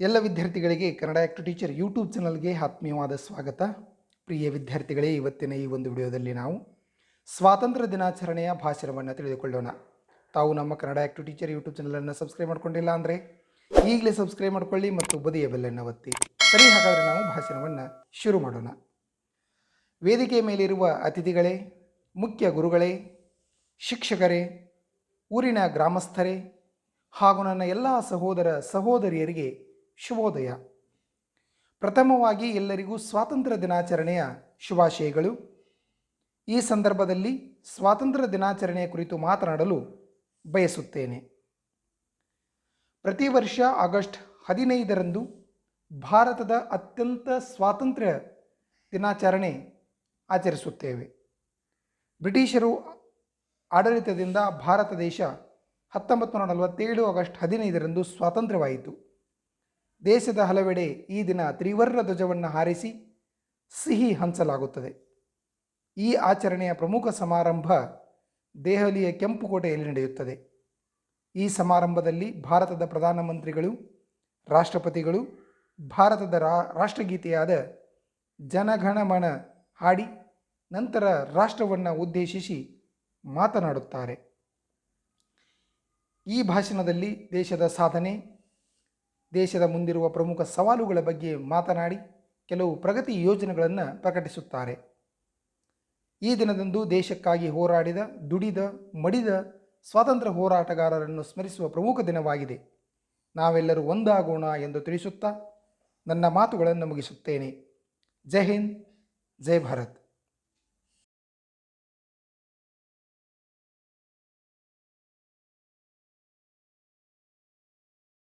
ಎಲ್ಲ ವಿದ್ಯಾರ್ಥಿಗಳಿಗೆ Kannada act teacher YouTube ಚಾನಲ್ಗೆ ಆತ್ಮೀಯವಾದ ಸ್ವಾಗತ. ಪ್ರಿಯ ವಿದ್ಯಾರ್ಥಿಗಳೇ, ಇವತ್ತಿನ ಈ ಒಂದು ವಿಡಿಯೋದಲ್ಲಿ ನಾವು ಸ್ವಾತಂತ್ರ್ಯ ದಿನಾಚರಣೆಯ ಭಾಷಣವನ್ನು ತಿಳಿದುಕೊಳ್ಳೋಣ. ತಾವು ನಮ್ಮ ಕನ್ನಡ ಆ್ಯಕ್ಟ್ ಟೀಚರ್ ಯೂಟ್ಯೂಬ್ ಚಾನಲನ್ನು ಸಬ್ಸ್ಕ್ರೈಬ್ ಮಾಡ್ಕೊಂಡಿಲ್ಲ ಅಂದರೆ ಈಗಲೇ ಸಬ್ಸ್ಕ್ರೈಬ್ ಮಾಡ್ಕೊಳ್ಳಿ ಮತ್ತು ಬದಿಯ ಬೆಲ್ಲನ್ನು ಒತ್ತಿ. ಸರಿ, ಹಾಗಾದರೆ ನಾವು ಭಾಷಣವನ್ನು ಶುರು ಮಾಡೋಣ. ವೇದಿಕೆಯ ಮೇಲಿರುವ ಅತಿಥಿಗಳೇ, ಮುಖ್ಯ ಗುರುಗಳೇ, ಶಿಕ್ಷಕರೇ, ಊರಿನ ಗ್ರಾಮಸ್ಥರೇ ಹಾಗೂ ನನ್ನ ಎಲ್ಲ ಸಹೋದರ ಸಹೋದರಿಯರಿಗೆ ಶುಭೋದಯ. ಪ್ರಥಮವಾಗಿ ಎಲ್ಲರಿಗೂ ಸ್ವಾತಂತ್ರ್ಯ ದಿನಾಚರಣೆಯ ಶುಭಾಶಯಗಳು. ಈ ಸಂದರ್ಭದಲ್ಲಿ ಸ್ವಾತಂತ್ರ್ಯ ದಿನಾಚರಣೆಯ ಕುರಿತು ಮಾತನಾಡಲು ಬಯಸುತ್ತೇನೆ. ಪ್ರತಿ ವರ್ಷ ಆಗಸ್ಟ್ ಹದಿನೈದರಂದು ಭಾರತದ ಅತ್ಯಂತ ಸ್ವಾತಂತ್ರ್ಯ ದಿನಾಚರಣೆ ಆಚರಿಸುತ್ತೇವೆ. ಬ್ರಿಟಿಷರು ಆಡಳಿತದಿಂದ ಭಾರತ ದೇಶ ಹತ್ತೊಂಬತ್ತು ನೂರ ನಲವತ್ತೇಳು ಆಗಸ್ಟ್ ಹದಿನೈದರಂದು ಸ್ವಾತಂತ್ರ್ಯವಾಯಿತು. ದೇಶದ ಹಲವೆಡೆ ಈ ದಿನ ತ್ರಿವರ್ಣ ಧ್ವಜವನ್ನು ಹಾರಿಸಿ ಸಿಹಿ ಹಂಚಲಾಗುತ್ತದೆ. ಈ ಆಚರಣೆಯ ಪ್ರಮುಖ ಸಮಾರಂಭ ದೆಹಲಿಯ ಕೆಂಪುಕೋಟೆಯಲ್ಲಿ ನಡೆಯುತ್ತದೆ. ಈ ಸಮಾರಂಭದಲ್ಲಿ ಭಾರತದ ಪ್ರಧಾನಮಂತ್ರಿಗಳು, ರಾಷ್ಟ್ರಪತಿಗಳು, ಭಾರತದ ರಾ, ರಾಷ್ಟ್ರಗೀತೆಯಾದ ಜನಗಣಮಣ ಹಾಡಿ ನಂತರ ರಾಷ್ಟ್ರವನ್ನು ಉದ್ದೇಶಿಸಿ ಮಾತನಾಡುತ್ತಾರೆ. ಈ ಭಾಷಣದಲ್ಲಿ ದೇಶದ ಸಾಧನೆ ದೇಶದ ಮುಂದಿರುವ ಪ್ರಮುಖ ಸವಾಲುಗಳ ಬಗ್ಗೆ ಮಾತನಾಡಿ ಕೆಲವು ಪ್ರಗತಿ ಯೋಜನೆಗಳನ್ನು ಪ್ರಕಟಿಸುತ್ತಾರೆ. ಈ ದಿನದಂದು ದೇಶಕ್ಕಾಗಿ ಹೋರಾಡಿದ, ದುಡಿದ, ಮಡಿದ ಸ್ವಾತಂತ್ರ್ಯ ಹೋರಾಟಗಾರರನ್ನು ಸ್ಮರಿಸುವ ಪ್ರಮುಖ ದಿನವಾಗಿದೆ. ನಾವೆಲ್ಲರೂ ಒಂದಾಗೋಣ ಎಂದು ತಿಳಿಸುತ್ತಾ ನನ್ನ ಮಾತುಗಳನ್ನು ಮುಗಿಸುತ್ತೇನೆ. ಜೈ ಹಿಂದ್, ಜೈ ಭಾರತ್.